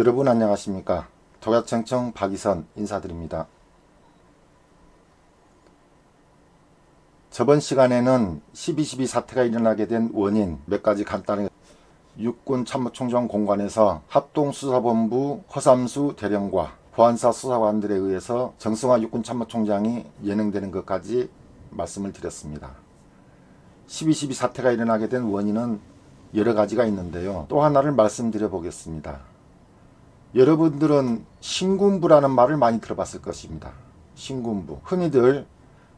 여러분 안녕하십니까 도약청청 박이선 인사드립니다 저번 시간에는 12.12 사태가 일어나게 된 원인 몇 가지 간단하게 육군 참모총장 공관에서 합동수사본부 허삼수 대령과 보안사 수사관들에 의해서 정승화 육군 참모총장이 연행되는 것까지 말씀을 드렸습니다. 12.12 사태가 일어나게 된 원인은 여러 가지가 있는데요. 또 하나를 말씀드려 보겠습니다. 여러분들은 신군부라는 말을 많이 들어봤을 것입니다. 신군부. 흔히들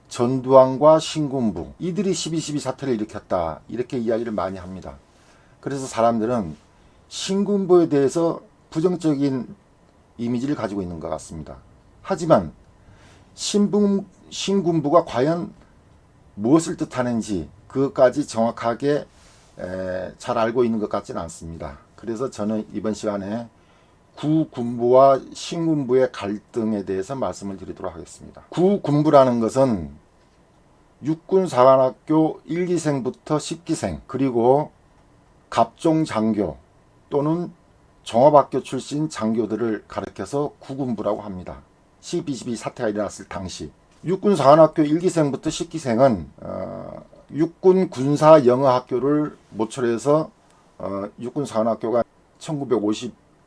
전두환과 신군부. 이들이 12.12 사태를 일으켰다. 이렇게 이야기를 많이 합니다. 그래서 사람들은 신군부에 대해서 부정적인 이미지를 가지고 있는 것 같습니다. 하지만 신분, 신군부가 과연 무엇을 뜻하는지 그것까지 정확하게 에, 잘 알고 있는 것 같지는 않습니다. 그래서 저는 이번 시간에 구군부와 신군부의 갈등에 대해서 말씀을 드리도록 하겠습니다. 구군부라는 것은 육군사관학교 1기생부터 10기생 그리고 갑종 장교 또는 종합학교 출신 장교들을 가리켜서 구군부라고 합니다. 12.12 사태가 일어났을 당시 육군사관학교 1기생부터 10기생은 어, 육군 군사 영어학교를 모철해서 어, 육군사관학교가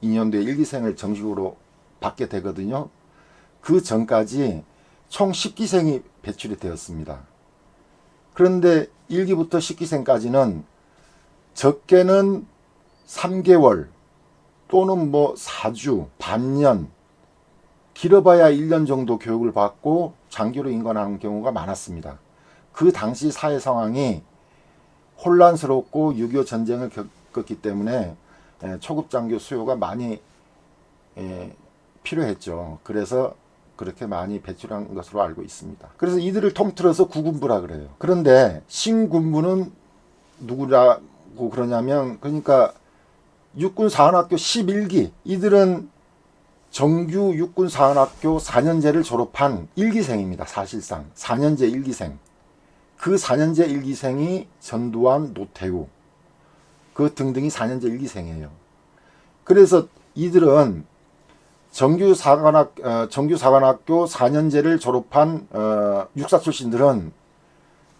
1952년도에 1기생을 정식으로 받게 되거든요. 그 전까지 총 10기생이 배출이 되었습니다. 그런데 1기부터 10기생까지는 적게는 3개월 또는 뭐 4주, 반년, 길어봐야 1년 정도 교육을 받고 장교로 인관하는 경우가 많았습니다. 그 당시 사회 상황이 혼란스럽고 6.25 전쟁을 겪었기 때문에 에, 초급 장교 수요가 많이 에, 필요했죠. 그래서 그렇게 많이 배출한 것으로 알고 있습니다. 그래서 이들을 통틀어서 구군부라 그래요. 그런데 신군부는 누구라고 그러냐면 그러니까 육군 사관학교 11기 이들은 정규 육군 사관학교 4년제를 졸업한 1기생입니다. 사실상 4년제 1기생. 그 4년제 1기생이 전두환, 노태우 그 등등이 4년제 1기생이에요. 그래서 이들은 정규 사관학 어, 정규 사관학교 4년제를 졸업한 어, 육사 출신들은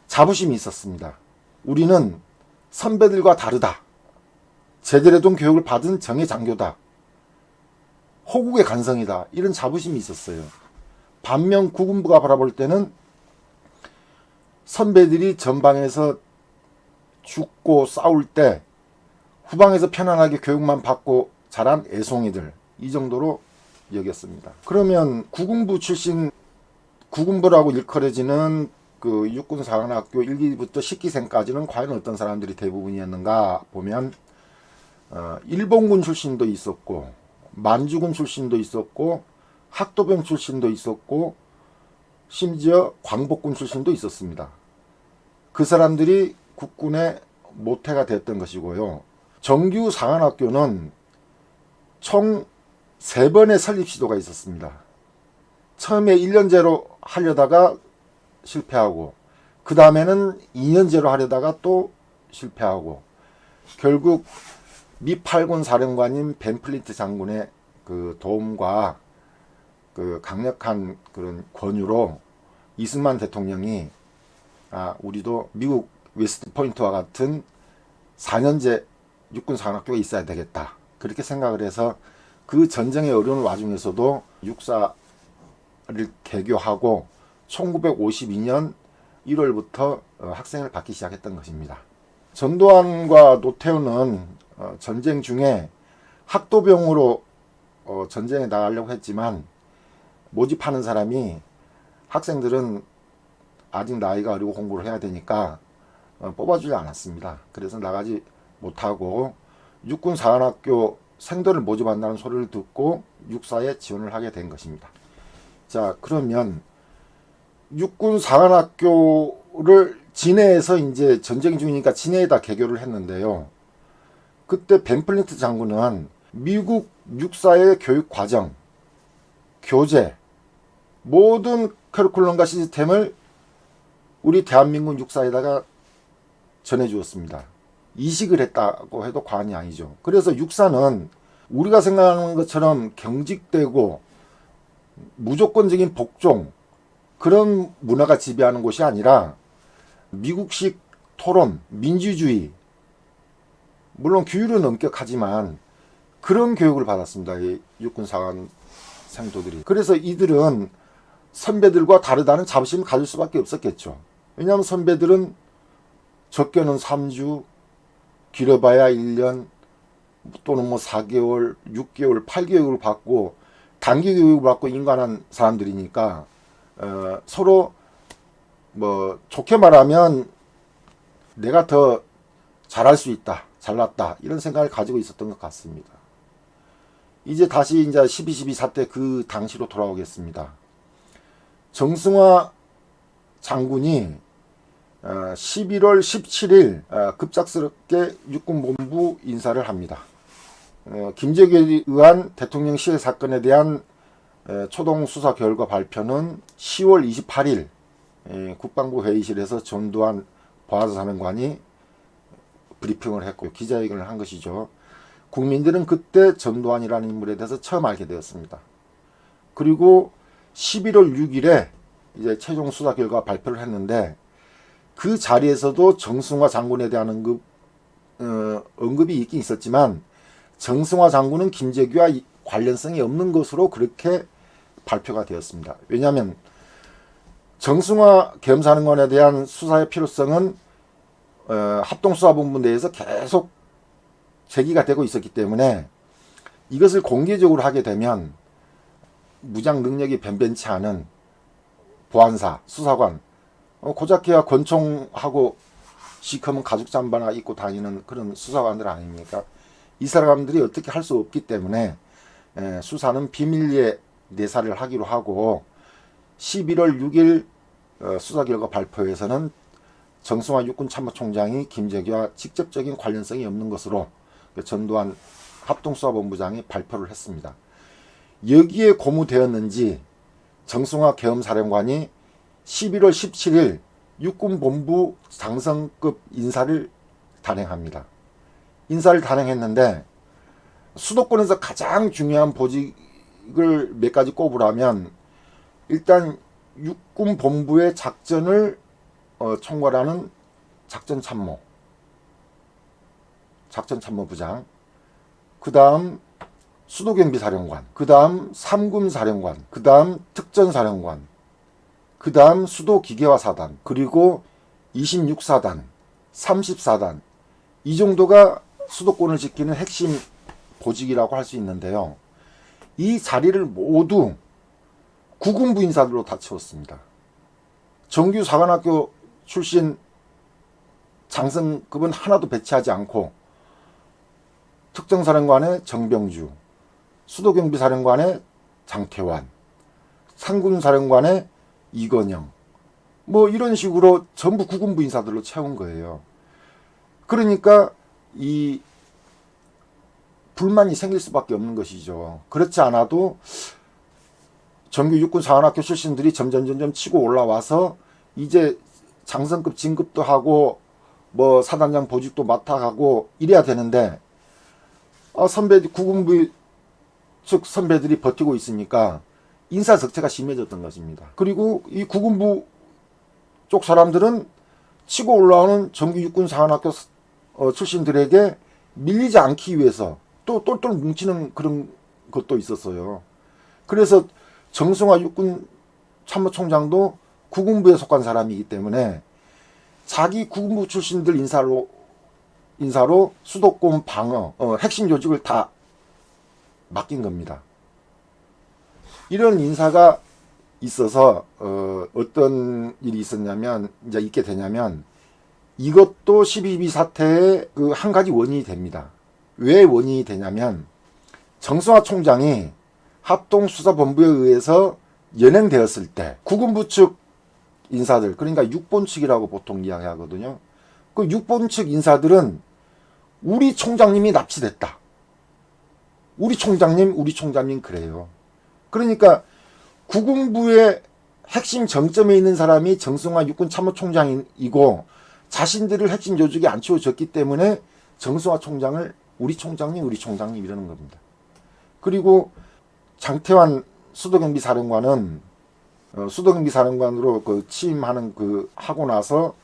자부심이 있었습니다. 우리는 선배들과 다르다. 제대로 된 교육을 받은 정예 장교다. 호국의 간성이다. 이런 자부심이 있었어요. 반면 구군부가 바라볼 때는 선배들이 전방에서 죽고 싸울 때 후방에서 편안하게 교육만 받고 자란 애송이들 이 정도로 여겼습니다. 그러면 구군부 출신 구군부라고 일컬어지는 그 육군사관학교 1기부터 10기생까지는 과연 어떤 사람들이 대부분이었는가 보면 어, 일본군 출신도 있었고 만주군 출신도 있었고 학도병 출신도 있었고 심지어 광복군 출신도 있었습니다. 그 사람들이 국군의 모태가 됐던 것이고요. 정규 상한학교는 총세 번의 설립 시도가 있었습니다. 처음에 1년제로 하려다가 실패하고 그 다음에는 2년제로 하려다가 또 실패하고 결국 미 8군 사령관인 벤플리트 장군의 그 도움과 그 강력한 그런 권유로 이승만 대통령이 아 우리도 미국 웨스트 포인트와 같은 4년제 육군 사관학교가 있어야 되겠다 그렇게 생각을 해서 그 전쟁의 어려운 와중에서도 육사를 개교하고 1952년 1월부터 어, 학생을 받기 시작했던 것입니다. 전두환과 노태우는 어, 전쟁 중에 학도병으로 어, 전쟁에 나가려고 했지만 모집하는 사람이 학생들은 아직 나이가 어리고 공부를 해야 되니까 어, 뽑아주지 않았습니다. 그래서 나가지 못하고 육군 사관학교 생도를 모집한다는 소리를 듣고 육사에 지원을 하게 된 것입니다. 자 그러면 육군 사관학교를 진해에서 이제 전쟁 중이니까 진해에다 개교를 했는데요. 그때 벤플린트 장군은 미국 육사의 교육 과정, 교재, 모든 커리큘럼과 시스템을 우리 대한민국 육사에다가 전해 주었습니다. 이식을 했다고 해도 과언이 아니죠. 그래서 육사는 우리가 생각하는 것처럼 경직되고 무조건적인 복종 그런 문화가 지배하는 곳이 아니라 미국식 토론, 민주주의 물론 규율은 엄격하지만 그런 교육을 받았습니다. 이 육군 사관 생도들이. 그래서 이들은 선배들과 다르다는 자부심을 가질 수밖에 없었겠죠. 왜냐하면 선배들은 적게는 3주, 길어봐야 1년, 또는 뭐 4개월, 6개월, 8개월을 받고 단기 교육을 받고 인간한 사람들이니까 어, 서로 뭐 좋게 말하면 내가 더 잘할 수 있다, 잘났다 이런 생각을 가지고 있었던 것 같습니다. 이제 다시 이제 12, 12 사태 그 당시로 돌아오겠습니다. 정승화 장군이 어, 11월 17일 어, 급작스럽게 육군본부 인사를 합니다. 어, 김재규에 의한 대통령 시해 사건에 대한 에, 초동 수사 결과 발표는 10월 28일 에, 국방부 회의실에서 전두환 보안사령관이 브리핑을 했고 기자회견을 한 것이죠. 국민들은 그때 전두환이라는 인물에 대해서 처음 알게 되었습니다. 그리고 11월 6일에 이제 최종 수사 결과 발표를 했는데 그 자리에서도 정승화 장군에 대한 언급, 어, 언급이 있긴 있었지만 정승화 장군은 김재규와 이- 관련성이 없는 것으로 그렇게 발표가 되었습니다. 왜냐하면 정승화 겸사령관에 대한 수사의 필요성은 어, 합동수사본부 내에서 계속 제기가 되고 있었기 때문에 이것을 공개적으로 하게 되면 무장 능력이 변변치 않은 보안사, 수사관, 어, 고작해야 권총하고 시커먼 가죽 잠바나 입고 다니는 그런 수사관들 아닙니까? 이 사람들이 어떻게 할 수 없기 때문에 에, 수사는 비밀리에 내사를 하기로 하고 11월 6일 어, 수사 결과 발표에서는 정승화 육군참모총장이 김재규와 직접적인 관련성이 없는 것으로 그 전두환 합동수사본부장이 발표를 했습니다. 여기에 고무되었는지 정승화 계엄사령관이 11월 17일 육군본부 장성급 인사를 단행합니다. 인사를 단행했는데 수도권에서 가장 중요한 보직을 몇 가지 꼽으라면 일단 육군 본부의 작전을 어, 총괄하는 작전 참모, 작전 참모부장, 그 다음 수도경비 사령관, 그 다음 삼군 사령관, 그 다음 특전 사령관, 그 다음 수도 기계화 사단, 그리고 26사단, 34단, 이 정도가 수도권을 지키는 핵심 보직이라고 할 수 있는데요. 이 자리를 모두 구군부 인사들로 다 채웠습니다. 정규 사관학교 출신 장성급은 하나도 배치하지 않고 특정사령관의 정병주, 수도경비사령관의 장태환, 상군사령관의 이건영, 뭐 이런 식으로 전부 구군부 인사들로 채운 거예요. 그러니까 이 불만이 생길 수밖에 없는 것이죠. 그렇지 않아도 정규 육군 사관학교 출신들이 점점 점점 치고 올라와서 이제 장성급 진급도 하고 뭐 사단장 보직도 맡아가고 이래야 되는데 아, 선배 구군부 측 선배들이 버티고 있으니까 인사 적체가 심해졌던 것입니다. 그리고 이 구군부 쪽 사람들은 치고 올라오는 정규 육군 사관학교 어, 출신들에게 밀리지 않기 위해서 또 똘똘 뭉치는 그런 것도 있었어요. 그래서 정승화 육군 참모총장도 구군부에 속한 사람이기 때문에 자기 구군부 출신들 인사로 인사로 수도권 방어 어, 핵심 조직을 다 맡긴 겁니다. 이런 인사가 있어서 어, 어떤 일이 있었냐면 이제 있게 되냐면 이것도 12.12 사태의 그 한 가지 원인이 됩니다. 왜 원인이 되냐면 정승화 총장이 합동수사본부에 의해서 연행되었을 때 구군부 측 인사들 그러니까 육본 측이라고 보통 이야기하거든요. 그 육본 측 인사들은 우리 총장님이 납치됐다. 우리 총장님, 우리 총장님 그래요. 그러니까 구군부의 핵심 정점에 있는 사람이 정승화 육군 참모총장이고 자신들을 핵심 조직에 안 채워졌기 때문에 정승화 총장을 우리 총장님, 우리 총장님 이러는 겁니다. 그리고 장태환 수도경비 사령관은 어, 수도경비 사령관으로 그 취임하는 그 하고 나서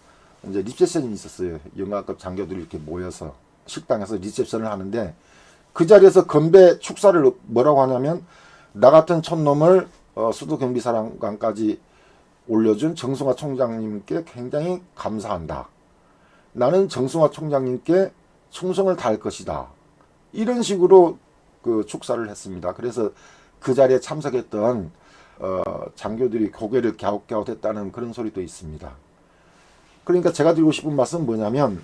이제 리셉션이 있었어요. 영화급 장교들이 이렇게 모여서 식당에서 리셉션을 하는데 그 자리에서 건배 축사를 뭐라고 하냐면 나 같은 촌놈을 어, 수도 경비사령관까지 올려준 정승화 총장님께 굉장히 감사한다. 나는 정승화 총장님께 충성을 다할 것이다. 이런 식으로 그 축사를 했습니다. 그래서 그 자리에 참석했던 어, 장교들이 고개를 갸웃갸웃했다는 그런 소리도 있습니다. 그러니까 제가 드리고 싶은 말씀은 뭐냐면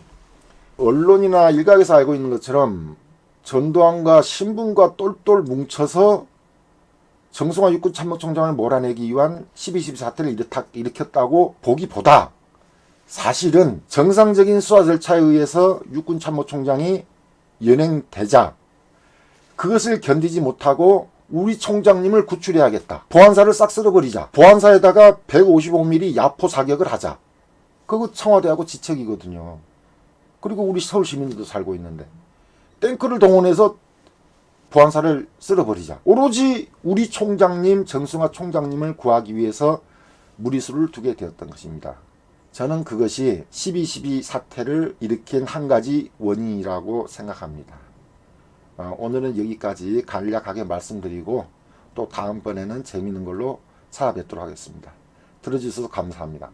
언론이나 일각에서 알고 있는 것처럼 전두환과 신분과 똘똘 뭉쳐서 정승화 육군 참모총장을 몰아내기 위한 12.12 사태를 일으켰- 일으켰다고 보기보다 사실은 정상적인 수사 절차에 의해서 육군 참모총장이 연행되자 그것을 견디지 못하고 우리 총장님을 구출해야겠다. 보안사를 싹 쓸어버리자. 보안사에다가 155mm 야포 사격을 하자. 그거 청와대하고 지책이거든요. 그리고 우리 서울 시민들도 살고 있는데 탱크를 동원해서 보안사를 쓸어버리자. 오로지 우리 총장님 정승화 총장님을 구하기 위해서 무리수를 두게 되었던 것입니다. 저는 그것이 12.12 사태를 일으킨 한 가지 원인이라고 생각합니다. 어, 오늘은 여기까지 간략하게 말씀드리고 또 다음번에는 재미있는 걸로 찾아뵙도록 하겠습니다. 들어주셔서 감사합니다.